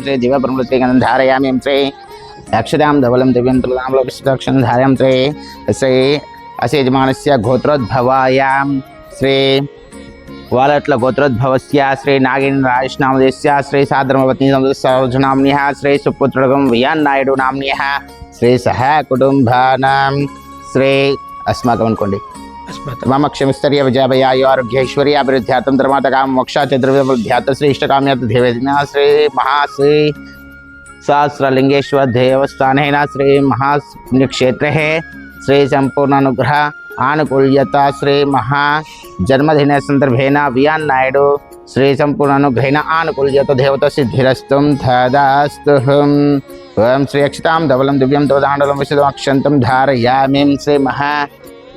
శ్రీ దివ్యబ్రహ్మ శ్రీగంధం ధారయామ్యం శ్రీ అక్షదాం ధవలం దివ్యం తులదాంలో విశ్వక్షణ ధారయాం శ్రీ శ్రీ అసే గోత్రోద్భవాయాం శ్రీ వాలట్ల గోత్రోద్భవస్య శ్రీ నాగిన్ రాజేష్ నామదేశ్య శ్రీ సాధర్మపత్ని సరోజనామ్న్య శ్రీ సుపుత్రగం వియాన్ నాయుడు నామ్న్య శ్రీ సహ కుటుంబానాం శ్రీ అస్మాకం అనుకోండి ममक्षमस्तरीय विजयभयाय आरोग्यैश्वर्य अभिवृद्ध्यातम धर्मातकाम मोक्षा द्रव्यवृद्ध्यात श्रेष्ठकाम्यात देवेदिना श्री महाश्री सहस्रलिंगेश्वर देवस्थान है ना श्री महापुण्यक्षेत्र है श्री संपूर्ण अनुग्रह आनुकूल्यता श्री महा जन्मदिन संदर्भेन वियान नायडू। श्री संपूर्ण अनुग्रहेण आनुकूल्यत देवत सिद्धिस्तम धदास्तुहम श्री अक्षताम धवलम दिव्यम धवदांडलम विशदम अक्षंतम धारयामिम श्री महा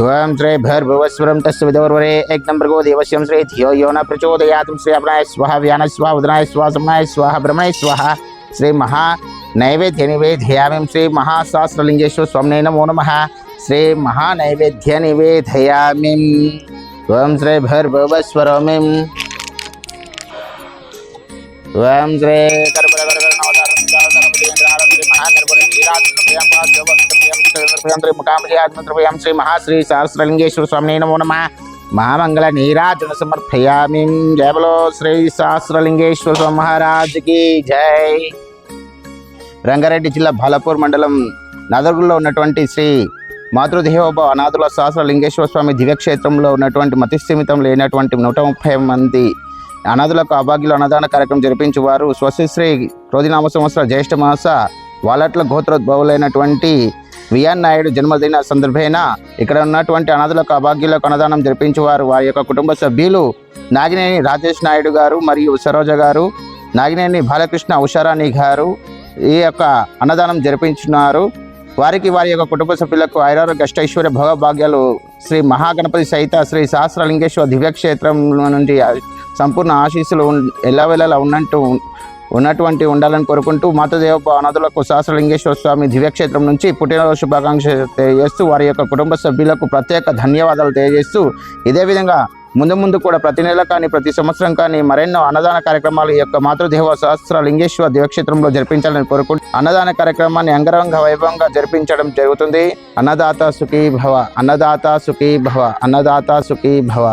ओम श्री भैर्भुवस्वरम तस्वरे एक नंबर को देवश्यम श्री धियो यो प्रचोदयातम श्री अपनाय स्वाहा व्यान स्वाहा उदनाय स्वाहा समनाय स्वाहा भ्रमणाय स्वाहा श्री महा नैवेद्य निवेदयामी श्री महासहस्रलिंगेश्वर स्वामी नमो नम। श्री महानैवेद्य निवेदयामी ओम श्री भैर्भुवस्वरमी ओम श्री महाकर्पुर శ్రీ శ్రీ మహాశ్రీ సహస్రలింగేశ్వర స్వామి నమో నమ మహామంగళ నీరాజన సమర్పయామి జయబలో శ్రీ సహస్రలింగేశ్వర స్వామి మహారాజుకి జై రంగారెడ్డి జిల్లా బాలపూర్ మండలం నాదర్గుల్లో ఉన్నటువంటి శ్రీ మాతృదేవోభవ అనాథుల సహస్రలింగేశ్వర స్వామి దివ్యక్షేత్రంలో ఉన్నటువంటి మతిస్థిమితం లేనటువంటి నూట ముప్పై మంది అనాథులకు అభాగ్యులు అన్నదాన కార్యక్రమం జరిపించేవారు స్వశిశ్రీ రోజునామ సంవత్సర జ్యేష్ఠ మాస వాలట్ల గోత్రోద్భవులైనటువంటి వియాన్ నాయుడు జన్మదిన సందర్భేన ఇక్కడ ఉన్నటువంటి అనాథులకు అభాగ్యులకు అన్నదానం జరిపించేవారు. వారి యొక్క కుటుంబ సభ్యులు నాగినేని రాజేష్ నాయుడు గారు మరియు సరోజ గారు నాగినేని బాలకృష్ణ ఉషారాణి గారు ఈ యొక్క అన్నదానం జరిపించున్నారు వారికి వారి యొక్క కుటుంబ సభ్యులకు ఐరారోగ్య అష్టైశ్వర్య భోగభాగ్యాలు శ్రీ మహాగణపతి సహిత శ్రీ సహస్రలింగేశ్వర దివ్యక్షేత్రం నుండి సంపూర్ణ ఆశీస్సులు ఎలా ఎల్లవేళలా ఉన్నట్టు ఉన్నటువంటి ఉండాలని కోరుకుంటూ మాతృదేవ అనాథులకు సహస్రలింగేశ్వర స్వామి దివ్యక్షేత్రం నుంచి పుట్టినరోజు శుభాకాంక్షలు తెలియజేస్తూ వారి యొక్క కుటుంబ సభ్యులకు ప్రత్యేక ధన్యవాదాలు తెలియజేస్తూ ఇదే విధంగా ముందు ముందు కూడా ప్రతి నెల కానీ ప్రతి సంవత్సరం కానీ మరెన్నో అన్నదాన కార్యక్రమాలు ఈ యొక్క మాతృదేవ సహస్ర లింగేశ్వర దివ్యక్షేత్రంలో జరిపించాలని కోరుకుంటూ అన్నదాన కార్యక్రమాన్ని అంగరంగ వైభవంగా జరిపించడం జరుగుతుంది. అన్నదాత సుఖీ భవ అన్నదాత సుఖీ భవ అన్నదాత సుఖీ భవ